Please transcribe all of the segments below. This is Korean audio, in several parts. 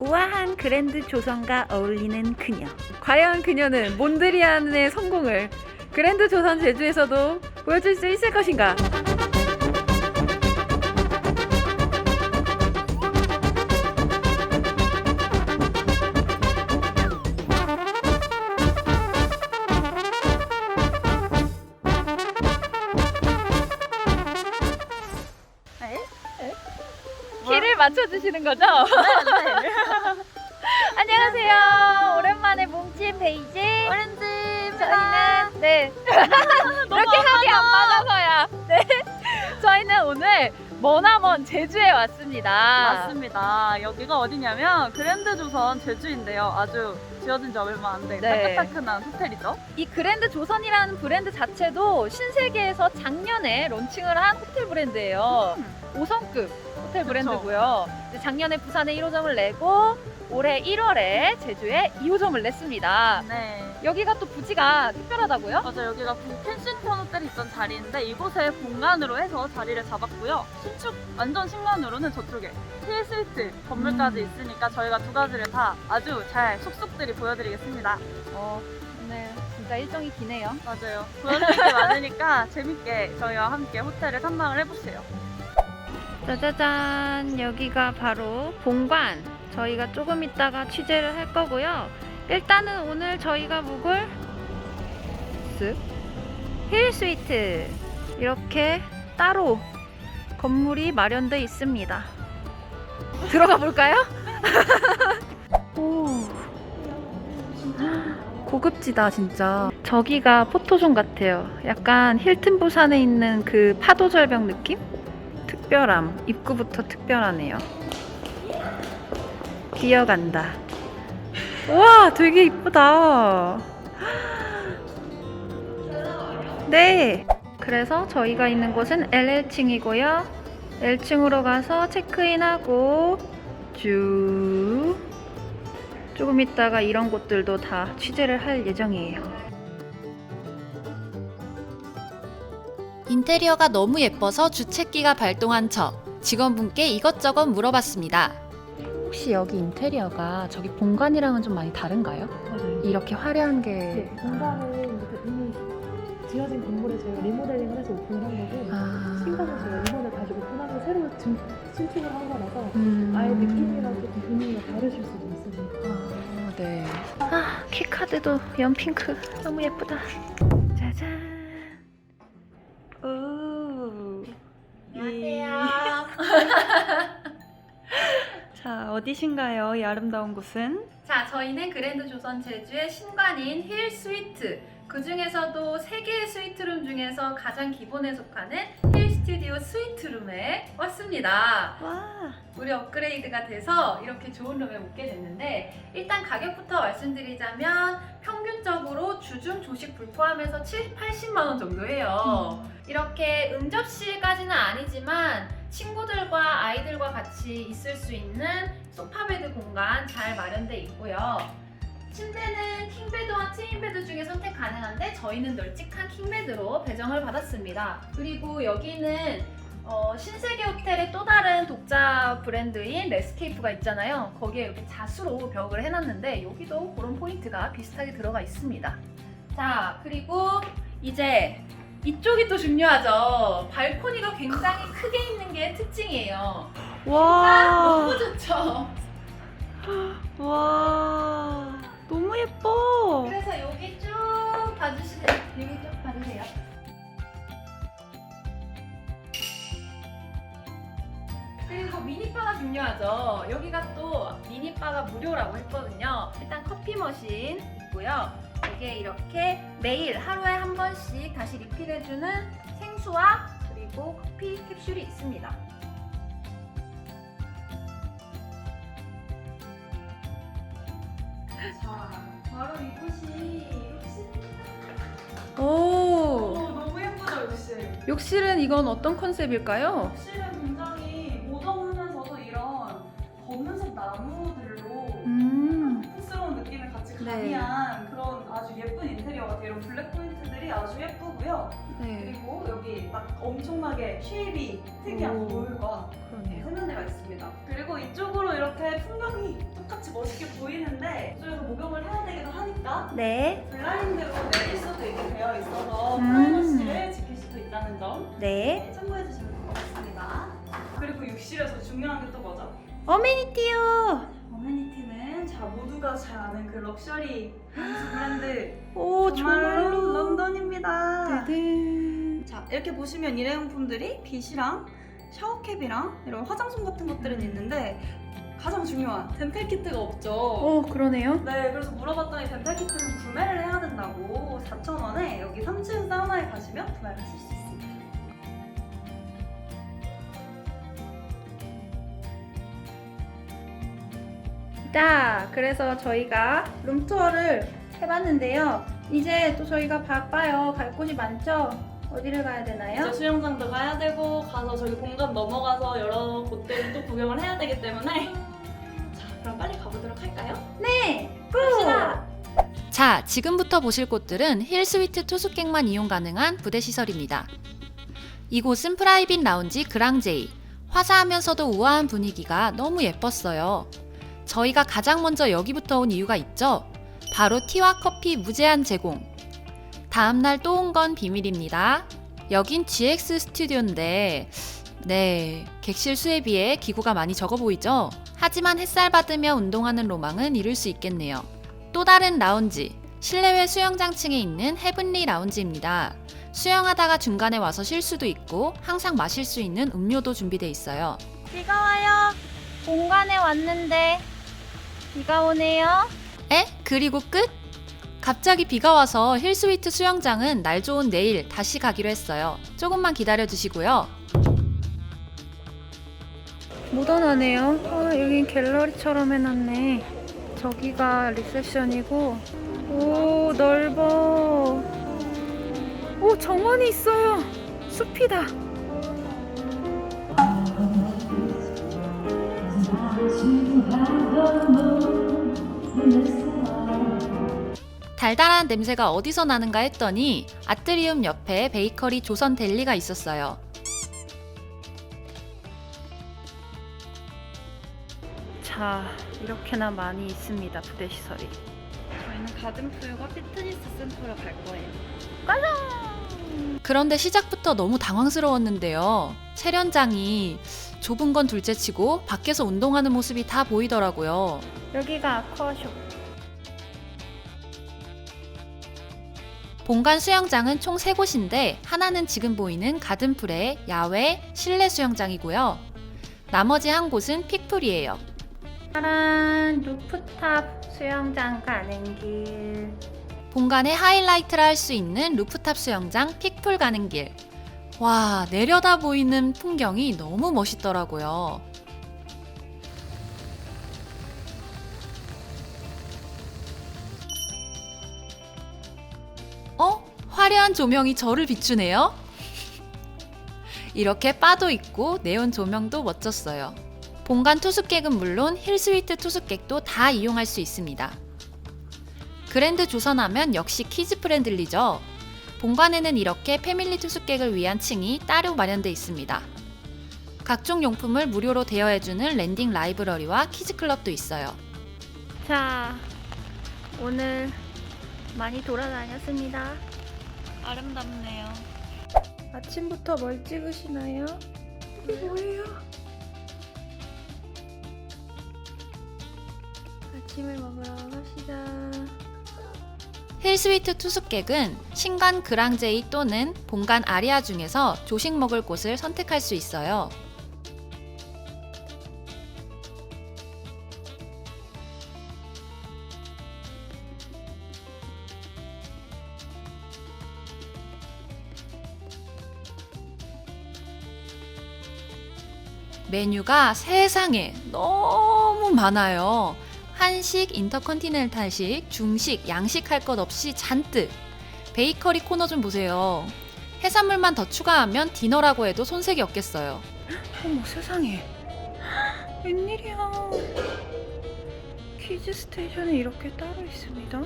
우아한 그랜드 조선과 어울리는 그녀. 과연 그녀는 몬드리안의 성공을 그랜드 조선 제주에서도 보여줄 수 있을 것인가? 키를 맞춰주시는 거죠? 안녕하세요. 오랜만에 뭉친 베이지. 오렌지입니다. 저희는 네 이렇게 합이 안 맞아서야. 네 저희는 오늘 머나먼 제주에 왔습니다. 맞습니다. 여기가 어디냐면 그랜드 조선 제주인데요. 아주 지어진 지 얼마 안 된 네. 따끈따끈한 호텔이죠. 이 그랜드 조선이라는 브랜드 자체도 신세계에서 작년에 론칭을 한 호텔 브랜드예요. 5성급 호텔. 브랜드고요. 작년에 부산에 1호점을 내고 올해 1월에 제주에 2호점을 냈습니다. 네. 여기가 또 부지가 특별하다고요? 맞아 여기가 구 켄싱 턴 호텔이 있던 자리인데 이곳에 본관으로 해서 자리를 잡았고요. 신축 완전 신관으로는 저쪽에 힐 스위트 건물까지 음. 있으니까 저희가 두 가지를 다 아주 잘 속속들이 보여드리겠습니다. 어, 네, 진짜 일정이 기네요. 맞아요. 보여드릴 게 많으니까 재밌게 저희와 함께 호텔을 탐방을 해보세요. 짜자잔, 여기가 바로 본관. 저희가 조금 있다가 취재를 할 거고요. 일단은 오늘 저희가 묵을 쓱 힐 스위트 이렇게 따로 건물이 마련돼 있습니다. 들어가 볼까요? 오. 고급지다 진짜. 저기가 포토존 같아요. 약간 힐튼 부산에 있는 그 파도 절벽 느낌? 특별함. 입구부터 특별하네요. 기어간다. 와, 되게 이쁘다. 네. 그래서 저희가 있는 곳은 LL층이고요. L층으로 가서 체크인하고 쭉 조금 있다가 이런 곳들도 다 취재를 할 예정이에요. 인테리어가 너무 예뻐서 주책기가 발동한 저 직원분께 이것저것 물어봤습니다. 혹시 여기 인테리어가 저기 본관이랑은 좀 많이 다른가요? 맞아요. 이렇게 화려한 게 네, 이미 지어진 건물에 저희가 리모델링을 해서 오픈을 한 거고 아. 신관은 저희가 이번에 다시 오픈하면서 새로 진, 신축을 한 거라서 음. 아예 느낌이랑 조금 분위기가 다르실 수도 있습니다. 아, 네. 아, 키카드도 연핑크 너무 예쁘다. 짜잔. 오. 안녕하세요. 자, 어디신가요? 이 아름다운 곳은? 자, 저희는 그랜드 조선 제주의 신관인 힐 스위트. 그 중에서도 세 개의 스위트룸 중에서 가장 기본에 속하는 힐 스튜디오 스위트룸에 왔습니다. 와. 우리 업그레이드가 돼서 이렇게 좋은 룸에 묵게 됐는데 일단 가격부터 말씀드리자면 평균적으로 주중 조식 불포함해서 7, 80만 원 정도 해요. 이렇게 응접실까지는 아니지만 친구들과 아이들과 같이 있을 수 있는 소파베드 공간 잘 마련돼 있고요. 킹베드와 트윈베드 중에 선택 가능한데 저희는 널찍한 킹베드로 배정을 받았습니다. 그리고 여기는 어, 신세계 호텔의 또 다른 독자 브랜드인 레스케이프가 있잖아요. 거기에 이렇게 자수로 벽을 해놨는데 여기도 그런 포인트가 비슷하게 들어가 있습니다. 자, 그리고 이제 이쪽이 또 중요하죠. 발코니가 굉장히 크게 있는 게 특징이에요. 와. 너무 좋죠. 와. 너무 예뻐. 그래서 여기 쭉 봐주시세요. 여기 쭉 봐주세요. 그리고 미니바가 중요하죠. 여기가 또 미니바가 무료라고 했거든요. 일단 커피 머신 있고요. 여기에 이렇게 매일 하루에 한 번씩 다시 리필해주는 생수와 그리고 커피 캡슐이 있습니다. 자, 바로 이곳이 오, 오 너무 예쁘죠 역시. 욕실은 이건 어떤 컨셉일까요? 실은 예쁘고요. 네, 그리고 여기 딱 엄청나게 쉐입이 특이한 오. 볼과 그러네요. 세면대가 있습니다. 그리고 이쪽으로 이렇게 풍경이 똑같이 멋있게 보이는데 이쪽에서 목욕을 해야 되기도 하니까 네, 블라인드로 내릴 수도 있게 되어 있어서 음. 프라이버시를 지킬 수도 있다는 점 네. 네, 참고해 주시면 될 것 같습니다. 그리고 욕실에서 중요한 게 또 뭐죠? 어메니티요. 어메니티는 자 모두가 잘 아는 그 럭셔리 브랜드 오, 정말 이렇게 보시면 일회용품들이 빗이랑 샤워캡이랑 이런 화장솜 같은 것들은 있는데 가장 중요한 덴탈 키트가 없죠. 오, 그러네요. 네, 그래서 물어봤더니 덴탈 키트는 구매를 해야 된다고 4,000원에 여기 3층 사우나에 가시면 구매를 하실 수 있습니다. 자, 그래서 저희가 룸투어를 해봤는데요. 이제 또 저희가 바빠요. 갈 곳이 많죠? 어디를 가야 되나요? 이제 수영장도 가야 되고 가서 저기 본관 넘어가서 여러 곳들을 또 구경을 해야 되기 때문에 자, 그럼 빨리 가보도록 할까요? 네! 갑시다. 자, 지금부터 보실 곳들은 힐스위트 투숙객만 이용 가능한 부대 시설입니다. 이곳은 프라이빗 라운지 그랑제이. 화사하면서도 우아한 분위기가 너무 예뻤어요. 저희가 가장 먼저 여기부터 온 이유가 있죠? 바로 티와 커피 무제한 제공. 다음날 또 온 건 비밀입니다. 여긴 GX 스튜디오인데, 네, 객실 수에 비해 기구가 많이 적어 보이죠? 하지만 햇살 받으며 운동하는 로망은 이룰 수 있겠네요. 또 다른 라운지, 실내외 수영장 층에 있는 헤븐리 라운지입니다. 수영하다가 중간에 와서 쉴 수도 있고 항상 마실 수 있는 음료도 준비돼 있어요. 비가 와요. 공간에 왔는데 비가 오네요. 에? 그리고 끝? 갑자기 비가 와서 힐스위트 수영장은 날 좋은 내일 다시 가기로 했어요. 조금만 기다려 주시고요. 모던하네요. 어, 여긴 갤러리처럼 해놨네. 저기가 리셉션이고, 오, 넓어. 오, 정원이 있어요. 숲이다. 달달한 냄새가 어디서 나는가 했더니 아트리움 옆에 베이커리 조선 델리가 있었어요. 자, 이렇게나 많이 있습니다. 부대 시설이. 저희는 가든프유가 피트니스 센터로 갈 거예요. 그런데 시작부터 너무 당황스러웠는데요. 세련장이 좁은 건 둘째치고 밖에서 운동하는 모습이 다 보이더라고요. 여기가 아쿠아숍. 본관 수영장은 총 3곳인데 하나는 지금 보이는 가든풀의 야외 실내 수영장이고요. 나머지 한 곳은 픽풀이에요. 짜란, 루프탑 수영장 가는 길. 본관의 하이라이트라 할수 있는 루프탑 수영장 픽풀 가는 길. 와, 내려다 보이는 풍경이 너무 멋있더라고요. 화려한 조명이 저를 비추네요? 이렇게 바도 있고 네온 조명도 멋졌어요. 본관 투숙객은 물론 힐스위트 투숙객도 다 이용할 수 있습니다. 그랜드 조선하면 역시 키즈 프렌들리죠. 본관에는 이렇게 패밀리 투숙객을 위한 층이 따로 마련돼 있습니다. 각종 용품을 무료로 대여해주는 랜딩 라이브러리와 키즈 클럽도 있어요. 자, 오늘 많이 돌아다녔습니다. 아름답네요. 아침부터 뭘 찍으시나요? 이게 뭐예요? 아침을 먹으러 갑시다. 힐스위트 투숙객은 신간 그랑제이 또는 본관 아리아 중에서 조식 먹을 곳을 선택할 수 있어요. 메뉴가 세상에 너무 많아요. 한식, 인터컨티넨탈식, 중식, 양식 할 것 없이 잔뜩. 베이커리 코너 좀 보세요. 해산물만 더 추가하면 디너라고 해도 손색이 없겠어요. 어머 세상에. 웬일이야. 퀴즈 스테이션이 이렇게 따로 있습니다.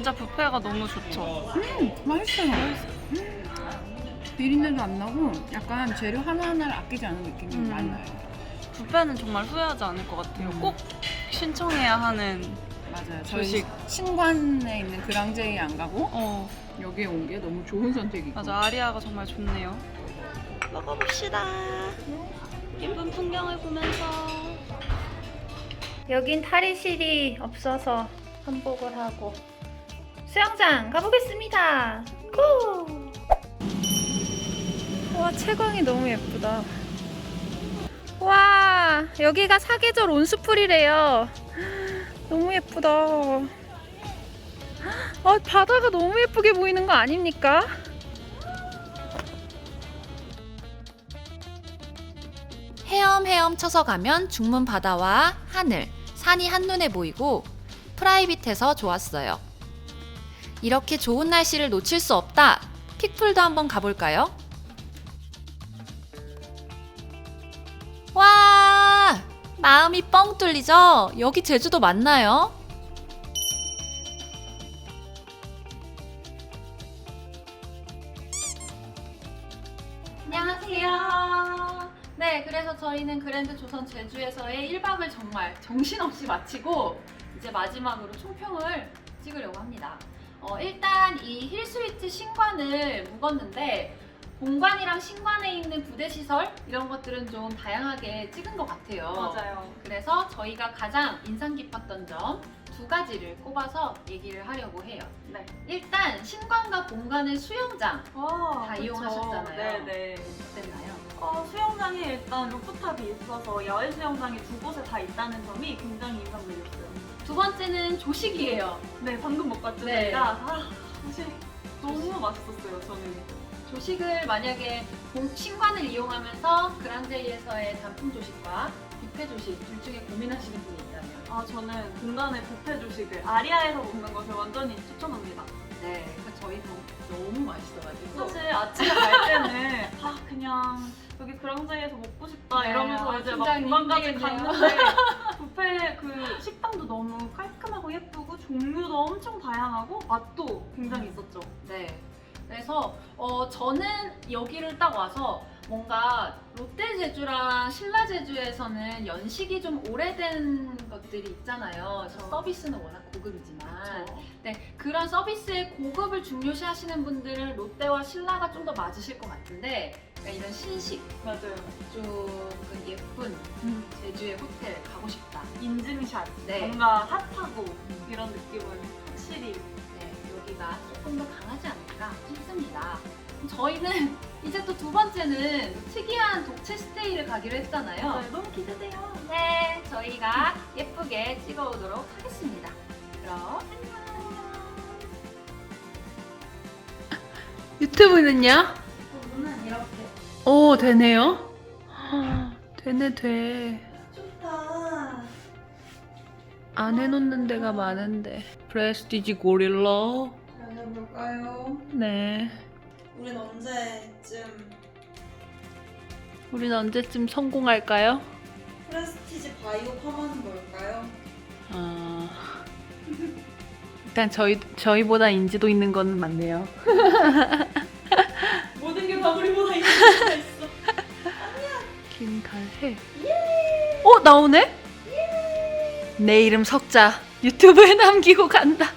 진짜 뷔페가 너무 좋죠. 맛있어요. 비린내도 안 나고 약간 재료 하나하나를 아끼지 않은 느낌이 음. 많이 나요. 뷔페는 정말 후회하지 않을 것 같아요. 음. 꼭 신청해야 하는 맞아요. 저희 조식. 신관에 있는 그랑제이 안 가고 어 여기에 온 게 너무 좋은 선택이고. 맞아 아리아가 정말 좋네요. 먹어봅시다. 예쁜 풍경을 보면서 여긴 탈의실이 없어서 한복을 하고 수영장 가보겠습니다. 고! 와 채광이 너무 예쁘다. 와 여기가 사계절 온수풀이래요. 너무 예쁘다. 아 바다가 너무 예쁘게 보이는 거 아닙니까? 헤엄헤엄 쳐서 가면 중문 바다와 하늘, 산이 한눈에 보이고 프라이빗해서 좋았어요. 이렇게 좋은 날씨를 놓칠 수 없다. 픽풀도 한번 가볼까요? 와! 마음이 뻥 뚫리죠? 여기 제주도 맞나요? 안녕하세요. 네, 그래서 저희는 그랜드 조선 제주에서의 1박을 정말 정신없이 마치고 이제 마지막으로 총평을 찍으려고 합니다. 어, 일단 이 힐스위트 신관을 묵었는데 본관이랑 신관에 있는 부대 시설 이런 것들은 좀 다양하게 찍은 것 같아요. 맞아요. 그래서 저희가 가장 인상 깊었던 점 두 가지를 꼽아서 얘기를 하려고 해요. 네. 일단 신관과 본관의 수영장 와, 다 그쵸. 이용하셨잖아요. 네네. 어땠나요? 어, 수영장이 일단 루프탑이 있어서 야외 수영장이 두 곳에 다 있다는 점이 굉장히 인상적이었어요. 두 번째는 조식이에요. 네, 방금 먹었죠, 네. 저희가. 아, 사실 너무 맛있었어요, 저는. 조식을 만약에 본- 신관을 이용하면서 그랑제이에서의 단품 조식과 뷔페 조식 둘 중에 고민하시는 분이 있다면 아, 저는 공간의 뷔페 조식을 아리아에서 먹는 것을 완전히 추천합니다. 네, 그 저희 도 너무 맛있어가지고 사실 아침에 갈 때는 아, 그냥 여기 그랑제이에서 먹고 싶다 네, 이러면서 아, 이제 막 굉장히 공간까지 힘들겠네요. 갔는데 뷔페 그 식당도 너무 엄청 다양하고 맛도 굉장히 있었죠. 네. 그래서 어, 저는 여기를 딱 와서 뭔가 롯데 제주랑 신라 제주에서는 연식이 좀 오래된 것들이 있잖아요. 그렇죠. 서비스는 워낙 고급이지만 그쵸. 네, 그런 서비스의 고급을 중요시 하시는 분들은 롯데와 신라가 좀 더 맞으실 것 같은데 그러니까 이런 신식 맞아요. 조금 예쁜 음. 제주의 호텔 가고 싶다. 인증샷 네. 뭔가 핫하고 이런 느낌은 확실히 네, 여기가 조금 더 강하지 않을까 싶습니다. 저희는 이제 또 두 번째는 특이한 독채 스테이를 가기로 했잖아요. 맞아요. 너무 기대돼요. 네, 저희가 예쁘게 찍어오도록 하겠습니다. 그럼 유튜브는요? 저는 이렇게 오 되네요. 되네 돼. 좋다. 안 해놓는 데가 많은데. 프레스티지 고릴라. 다녀볼까요? 네. 우린 언제쯤 우린 언제쯤 성공할까요? 프레스티지 바이오 팜하는 걸까요? 아. 일단 저희 저희보다 인지도 있는 건 맞네요. 모든 게다 우리보다 있는 수가 있어. 김달해. 어 나오네? 내 이름 석자 유튜브에 남기고 간다.